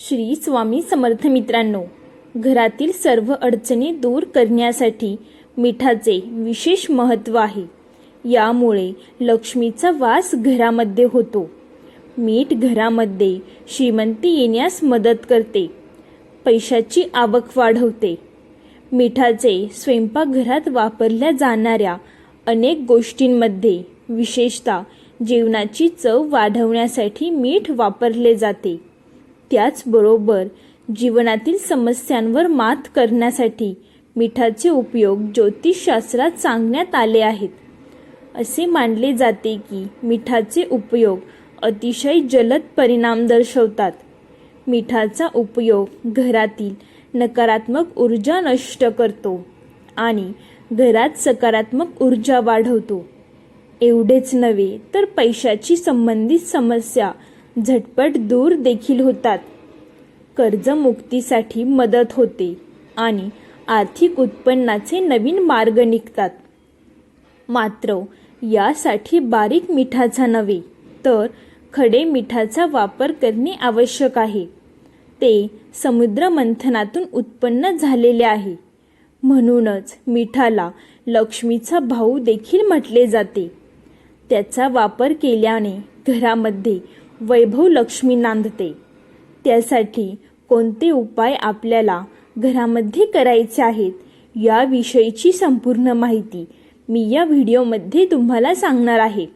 श्री स्वामी समर्थ मित्रांनो घरातील सर्व अडचणी दूर करण्यासाठी मिठाचे विशेष महत्त्व आहे. यामुळे लक्ष्मीचा वास घरामध्ये होतो. मीठ घरामध्ये श्रीमंती येण्यास मदत करते. पैशाची आवक वाढवते. मिठाचे स्वयंपाकघरात वापरल्या जाणाऱ्या अनेक गोष्टींमध्ये विशेषतः जेवणाची चव वाढवण्यासाठी मीठ वापरले जाते. त्याचबरोबर जीवनातील समस्यांवर मात करण्यासाठी मिठाचे उपयोग ज्योतिषशास्त्रात सांगण्यात आले आहेत. असे मानले जाते की मिठाचे उपयोग अतिशय जलद परिणाम दर्शवतात. मिठाचा उपयोग घरातील नकारात्मक ऊर्जा नष्ट करतो आणि घरात सकारात्मक ऊर्जा वाढवतो. एवढेच नव्हे तर पैशाची संबंधित समस्या झटपट दूर देखील होतात. कर्जमुक्तीसाठी मदत होते आणि आर्थिक उत्पन्नाचे नवीन मार्ग निघतात. मात्र यासाठी बारीक मिठाचा नव्हे तर खडे मिठाचा वापर करणे आवश्यक आहे. ते समुद्र मंथनातून उत्पन्न झालेले आहे. म्हणूनच मिठाला लक्ष्मीचा भाऊ देखील म्हटले जाते. त्याचा वापर केल्याने घरामध्ये वैभव लक्ष्मी नांदते. त्यासाठी कोणते उपाय आपल्याला घरामध्ये करायचे आहेत याविषयीची संपूर्ण माहिती मी या व्हिडिओमध्ये तुम्हाला सांगणार आहे.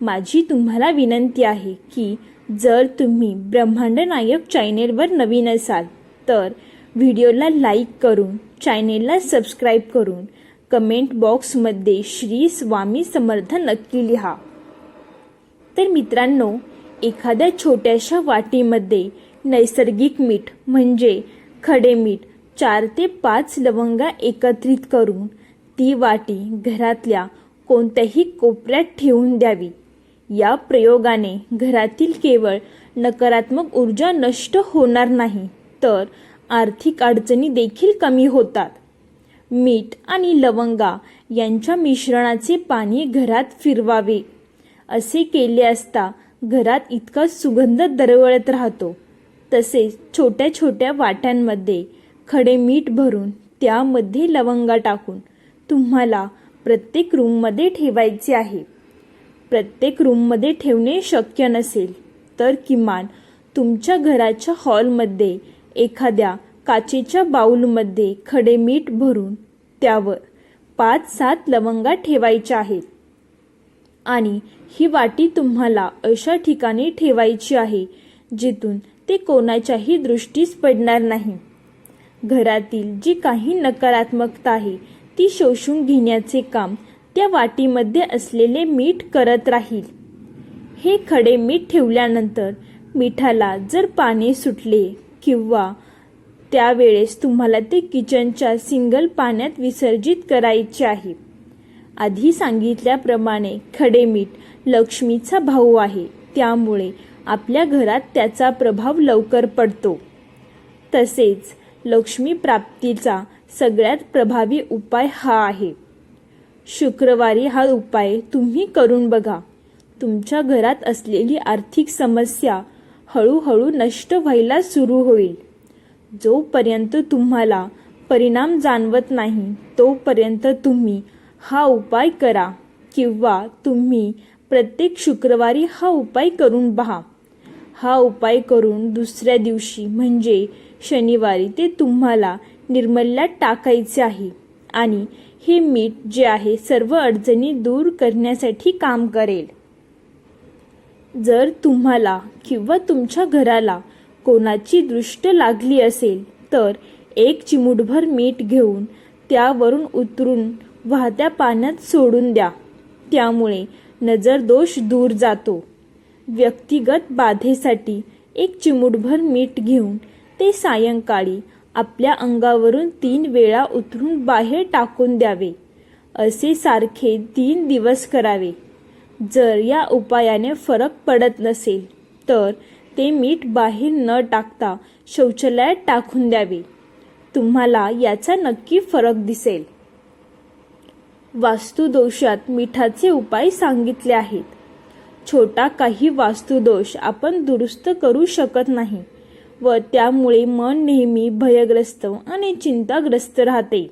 माझी तुम्हाला विनंती आहे की जर तुम्ही ब्रह्मांड नायक चॅनेलवर नवीन असाल तर व्हिडिओला लाईक करून चॅनेलला सबस्क्राईब करून कमेंट बॉक्समध्ये श्री स्वामी समर्थ नक्की लिहा. तर मित्रांनो एखाद्या छोट्याशा वाटीमध्ये नैसर्गिक मीठ म्हणजे खडे मीठ चार ते पाच लवंगा एकत्रित करून ती वाटी घरातल्या कोणत्याही कोपऱ्यात ठेवून द्यावी. या प्रयोगाने घरातील केवळ नकारात्मक ऊर्जा नष्ट होणार नाही तर आर्थिक अडचणी देखील कमी होतात. मीठ आणि लवंगा यांच्या मिश्रणाचे पाणी घरात फिरवावे. असे केले असता घरात इतका सुगंध दरवळत राहतो. तसेच छोट्या छोट्या वाट्यांमध्ये खडे मीठ भरून त्यामध्ये लवंगा टाकून तुम्हाला प्रत्येक रूममध्ये ठेवायचे आहे. प्रत्येक रूममध्ये ठेवणे शक्य नसेल तर किमान तुमच्या घराच्या हॉलमध्ये एखाद्या काचेच्या बाऊलमध्ये खडे मीठ भरून त्यावर पाच सात लवंगा ठेवायच्या आहेत. आणि ही वाटी तुम्हाला अशा ठिकाणी ठेवायची आहे जिथून ते कोणाच्याही दृष्टीस पडणार नाही. घरातील जी काही नकारात्मकता आहे ती शोषून घेण्याचे काम त्या वाटीमध्ये असलेले मीठ करत राहील. हे खडे मीठ ठेवल्यानंतर मिठाला जर पाणी सुटले किंवा त्यावेळेस तुम्हाला ते किचनच्या सिंगल पाण्यात विसर्जित करायचे आहे. आधी सांगितल्याप्रमाणे खडे मीठ लक्ष्मीचा भाऊ आहे. त्यामुळे आपल्या घरात त्याचा प्रभाव लवकर पडतो. तसेच लक्ष्मी प्राप्तीचा सगळ्यात प्रभावी उपाय हा आहे. शुक्रवारी हा उपाय तुम्ही करून बघा. तुमच्या घरात असलेली आर्थिक समस्या हळूहळू नष्ट व्हायला सुरू होईल. जोपर्यंत तुम्हाला परिणाम जाणवत नाही तोपर्यंत तुम्ही हा उपाय करा किंवा तुम्ही प्रत्येक शुक्रवारी हा उपाय करून पहा. हा उपाय करून दुसऱ्या दिवशी म्हणजे शनिवारी ते तुम्हाला निर्मल्यात टाकायचे आहे आणि हे मीठ जे आहे सर्व अडचणी दूर करण्यासाठी काम करेल. जर तुम्हाला किंवा तुमच्या घराला कोणाची दृष्ट लागली असेल तर एक चिमूटभर मीठ घेऊन त्यावरून उतरून वाहत्या पाण्यात सोडून द्या. त्यामुळे नजर दोष दूर जातो. व्यक्तिगत बाधेसाठी एक चिमूटभर मीठ घेऊन ते सायंकाळी आपल्या अंगावरून तीन वेळा उतरून बाहेर टाकून द्यावे. असे सारखे तीन दिवस करावे. जर या उपायाने फरक पडत नसेल तर ते मीठ बाहेर न टाकता शौचालयात टाकून द्यावे. तुम्हाला याचा नक्की फरक दिसेल. वास्तुदोषात मिठाचे उपाय सांगितले आहेत. छोटा काही वास्तुदोष आपण दुरुस्त करू शकत नाही व त्यामुळे मन नेहमी भयग्रस्त आणि चिंताग्रस्त राहते.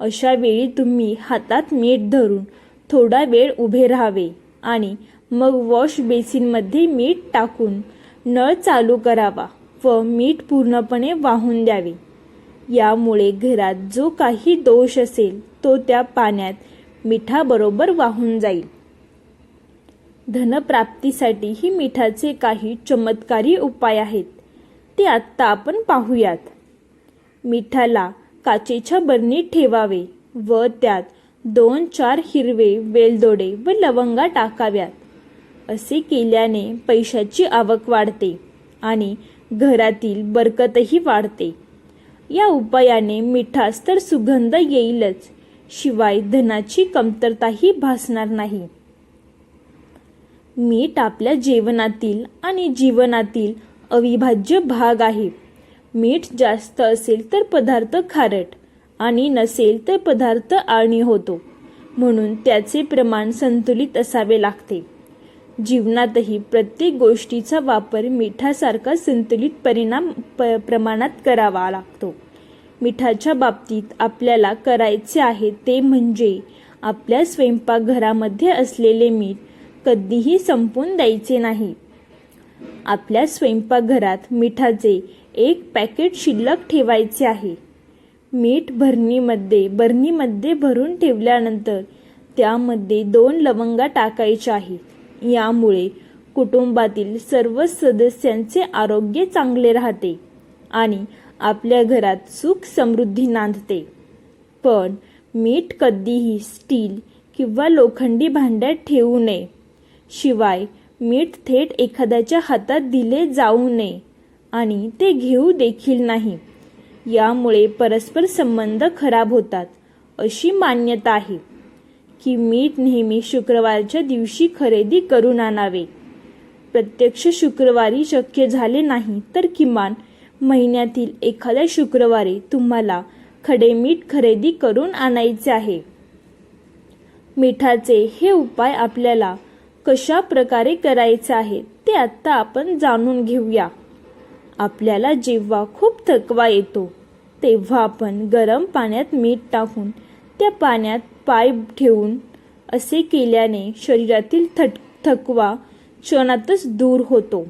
अशा वेळी तुम्ही हातात मीठ धरून थोडा वेळ उभे राहावे आणि मग वॉश बेसिनमध्ये मीठ टाकून नळ चालू करावा व मीठ पूर्णपणे वाहून द्यावे. यामुळे घरात जो काही दोष असेल तो त्या पाण्यात मिठाबरोबर वाहून जाईल. धनप्राप्तीसाठीही मिठाचे काही चमत्कारी उपाय आहेत ते आत्ता आपण पाहूयात. मिठाला काचेच्या बरणीत ठेवावे व त्यात दोन चार हिरवे वेलदोडे व लवंगा टाकाव्यात. असे केल्याने पैशाची आवक वाढते आणि घरातील बरकतही वाढते. या उपायाने मिठास तर सुगंध येईलच. शिवाय धनाची कमतरताही भासणार नाही. मीठ आपल्या जेवणातील आणि जीवनातील अविभाज्य भाग आहे. मीठ जास्त असेल तर पदार्थ खारट आणि नसेल तर पदार्थ आळणी होतो. म्हणून त्याचे प्रमाण संतुलित असावे लागते. जीवनातही प्रत्येक गोष्टीचा वापर मिठासारखा संतुलित परिणाम प प्रमाणात करावा लागतो. मिठाच्या बाबतीत आपल्याला करायचे आहे ते म्हणजे आपल्या स्वयंपाकघरामध्ये असलेले मीठ कधीही संपून द्यायचे नाही. आपल्या स्वयंपाकघरात मिठाचे एक पॅकेट शिल्लक ठेवायचे आहे. मीठ भरणीमध्ये भरणीमध्ये भरून ठेवल्यानंतर त्यामध्ये दोन लवंगा टाकायच्या आहेत. यामुळे कुटुंबातील सर्व सदस्यांचे आरोग्य चांगले राहते आणि आपल्या घरात सुख समृद्धी नांदते. पण मीठ कधीही स्टील किंवा लोखंडी भांड्यात ठेवू नये. शिवाय मीठ थेट एखाद्याच्या हातात दिले जाऊ नये आणि ते घेऊ देखील नाही. यामुळे परस्पर संबंध खराब होतात अशी मान्यता आहे. की मीठ नेहमी शुक्रवारच्या दिवशी खरेदी करून आणावे. प्रत्यक्ष शुक्रवारी शक्य झाले नाही तर किमान महिन्यातील एखाद्या शुक्रवारी तुम्हाला खडे मीठ खरेदी करून आणायचे आहे. मिठाचे हे उपाय आपल्याला कशा प्रकारे करायचे आहेत ते आत्ता आपण जाणून घेऊया. आपल्याला जेव्हा खूप थकवा येतो तेव्हा आपण गरम पाण्यात मीठ टाकून त्या पाण्यात पाय ठेवून असे केल्याने शरीरातील थट थकवा क्षणातच दूर होतो.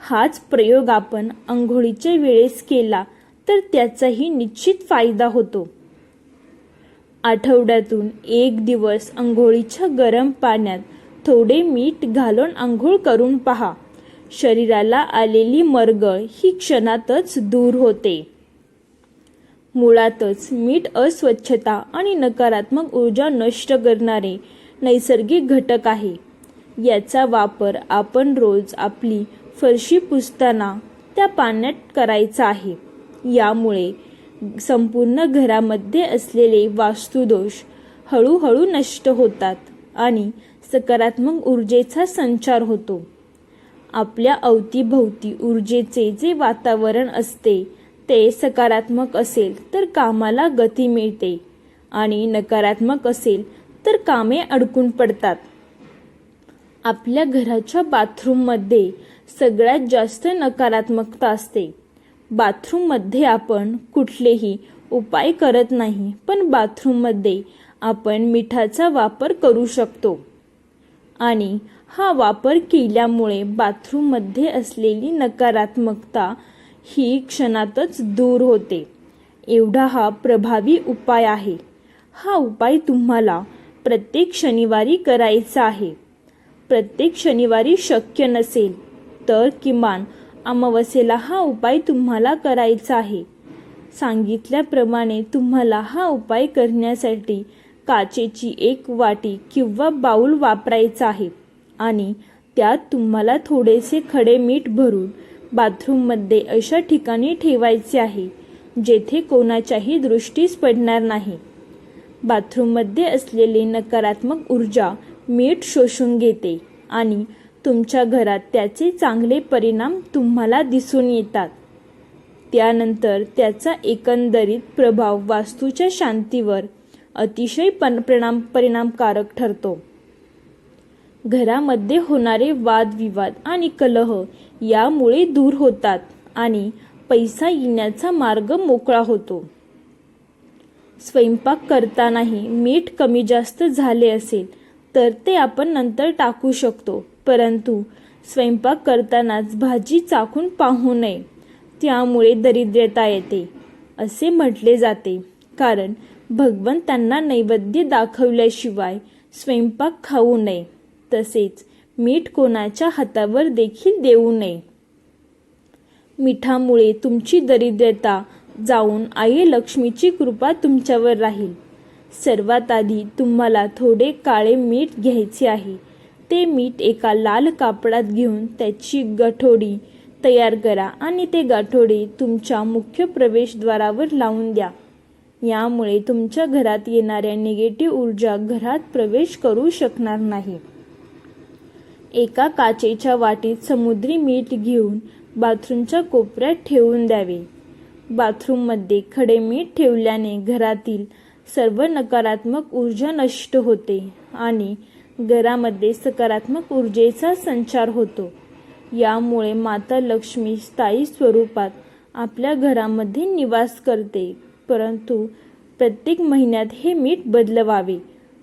हाच प्रयोग आपण आंघोळीच्या वेळेस केला तर त्याचाही निश्चित फायदा होतो. आठवड्यातून एक दिवस आंघोळीच्या गरम पाण्यात थोडे मीठ घालून आंघोळ करून पहा. शरीराला आलेली मरगळ ही क्षणातच दूर होते. मुळातच मीठ अस्वच्छता आणि नकारात्मक ऊर्जा नष्ट करणारे नैसर्गिक घटक आहे. याचा वापर आपण रोज आपली फरशी पुसताना त्या पाण्यात करायचा आहे. यामुळे संपूर्ण घरामध्ये असलेले वास्तुदोष हळूहळू नष्ट होतात आणि सकारात्मक ऊर्जेचा संचार होतो. आपल्या अवतीभोवती ऊर्जेचे जे वातावरण असते ते सकारात्मक असेल तर कामाला गती मिळते. आणि नकारात्मक असेल तर कामे अडकून पडतात. आपल्या घराच्या बाथरूममध्ये सगळ्यात जास्त नकारात्मकता असते. बाथरूममध्ये आपण कुठलेही उपाय करत नाही पण बाथरूममध्ये आपण मिठाचा वापर करू शकतो. आणि हा वापर केल्यामुळे बाथरूममध्ये असलेली नकारात्मकता ही क्षणातच दूर होते. एवढा हा प्रभावी उपाय आहे. हा उपाय तुम्हाला प्रत्येक शनिवारी करायचा आहे. प्रत्येक शनिवारी शक्य नसेल तर किमान अमावस्येला हा उपाय तुम्हाला करायचा आहे. सांगितल्याप्रमाणे तुम्हाला हा उपाय करण्यासाठी काचेची एक वाटी किंवा बाऊल वापरायचा आहे आणि त्यात तुम्हाला थोडेसे खडे मीठ भरून बाथरूममध्ये अशा ठिकाणी ठेवायचे आहे जेथे कोणाच्याही दृष्टीस पडणार नाही. बाथरूममध्ये असलेली नकारात्मक ऊर्जा मीठ शोषून घेते आणि तुमच्या घरात त्याचे चांगले परिणाम तुम्हाला दिसून येतात. त्यानंतर त्याचा एकंदरीत प्रभाव वास्तूच्या शांतीवर अतिशय पण परिणाम परिणामकारक ठरतो. घरामध्ये होणारे वादविवाद आणि कलह यामुळे दूर होतात आणि पैसा येण्याचा मार्ग मोकळा होतो. स्वयंपाक करतानाही मीठ कमी जास्त झाले असेल तर ते आपण नंतर टाकू शकतो. परंतु स्वयंपाक करतानाच भाजी चाखून पाहू नये. त्यामुळे दरिद्रता येते असे म्हटले जाते. कारण भगवंतांना नैवेद्य दाखवल्याशिवाय स्वयंपाक खाऊ नये. तसेच मीठ कोणाच्या हातावर देखील देऊ नये. मिठामुळे तुमची दरिद्रता जाऊन आई लक्ष्मीची कृपा तुमच्यावर राहील. सर्वात आधी तुम्हाला थोडे काळे मीठ घ्यायचे आहे. ते मीठ एका लाल कापडात घेऊन त्याची गठोडी तयार करा आणि ते गाठोडे तुमच्या मुख्य प्रवेशद्वारावर लावून द्या. यामुळे तुमच्या घरात येणाऱ्या निगेटिव्ह ऊर्जा घरात प्रवेश करू शकणार नाही. एका काचेच्या वाटीत समुद्री मीठ घेऊन बाथरूमच्या कोपऱ्यात ठेवून द्यावे. बाथरूममध्ये खडे मीठ ठेवल्याने घरातील सर्व नकारात्मक ऊर्जा नष्ट होते आणि घरामध्ये सकारात्मक ऊर्जेचा संचार होतो. यामुळे माता लक्ष्मी स्थायी स्वरूपात आपल्या घरामध्ये निवास करते परंतु प्रत्येक महिन्यात हे मीठ बदलवावे.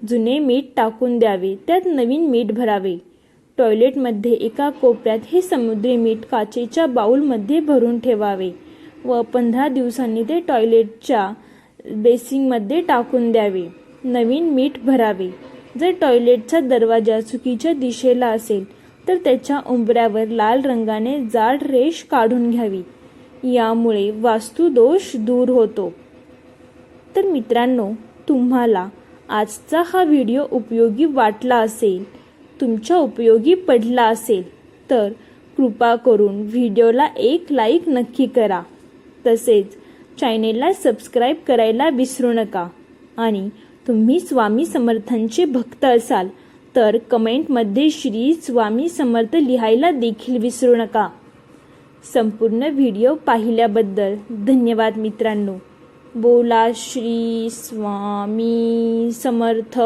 जुने मीठ टाकून द्यावे त्यात नवीन मीठ भरावे. टॉयलेटमध्ये एका कोपऱ्यात हे समुद्री मीठ काचेच्या बाऊलमध्ये भरून ठेवावे व पंधरा दिवसांनी ते टॉयलेटच्या बेसिंगमध्ये टाकून द्यावे. नवीन मीठ भरावे. जर टॉयलेटचा दरवाजा चुकीच्या दिशेला असेल तर त्याच्या उंबऱ्यावर लाल रंगाने जाड रेष काढून घ्यावी. यामुळे वास्तुदोष दूर होतो. तर मित्रांनो तुम्हाला आजचा हा व्हिडिओ उपयोगी वाटला असेल तुमच्या उपयोगी पडला असेल तर कृपा करून व्हिडिओला एक लाईक नक्की करा. तसेच चॅनेलला सबस्क्राईब करायला विसरू नका. आणि तुम्ही स्वामी समर्थांचे भक्त असाल तर कमेंटमध्ये श्री स्वामी समर्थ लिहायला देखील विसरू नका. संपूर्ण व्हिडिओ पाहिल्याबद्दल धन्यवाद मित्रांनो. बोला श्री स्वामी समर्थ.